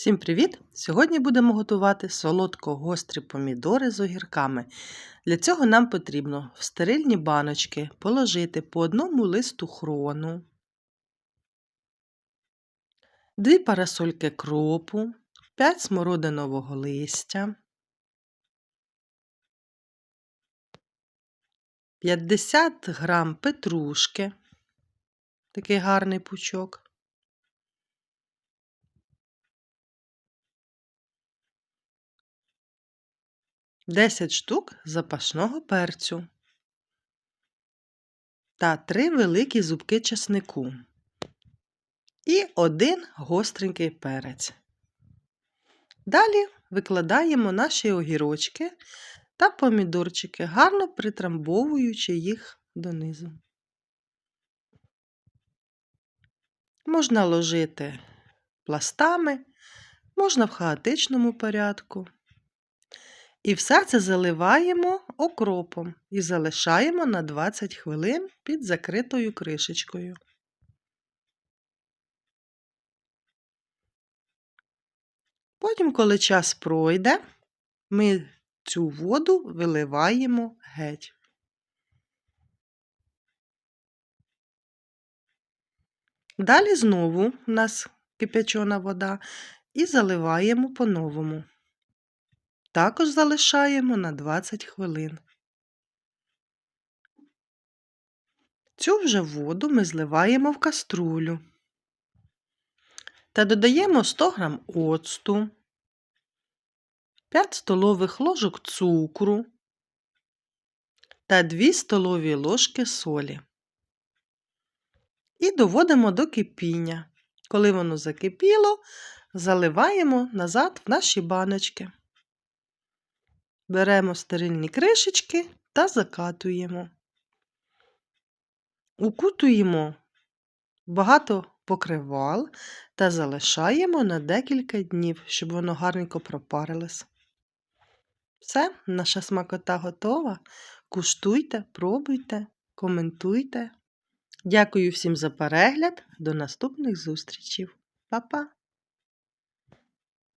Всім привіт! Сьогодні будемо готувати солодко-гострі помідори з огірками. Для цього нам потрібно в стерильні баночки положити по одному листу хрону, дві парасольки кропу, 5 смородинового листя, 50 грам петрушки, такий гарний пучок. 10 штук запашного перцю та 3 великі зубки чеснику і один гостренький перець. Далі викладаємо наші огірочки та помідорчики, гарно притрамбовуючи їх донизу. Можна ложити пластами, можна в хаотичному порядку. І все це заливаємо окропом і залишаємо на 20 хвилин під закритою кришечкою. Потім, коли час пройде, ми цю воду виливаємо геть. Далі знову у нас кипячена вода і заливаємо по-новому. Також залишаємо на 20 хвилин. Цю вже воду ми зливаємо в каструлю та додаємо 100 г оцту, 5 столових ложок цукру та 2 столові ложки солі. І доводимо до кипіння. Коли воно закипіло, заливаємо назад в наші баночки. Беремо стерильні кришечки та закатуємо. Укутуємо багато покривал та залишаємо на декілька днів, щоб воно гарненько пропарилось. Все, наша смакота готова. Куштуйте, пробуйте, коментуйте. Дякую всім за перегляд. До наступних зустрічей. Па-па!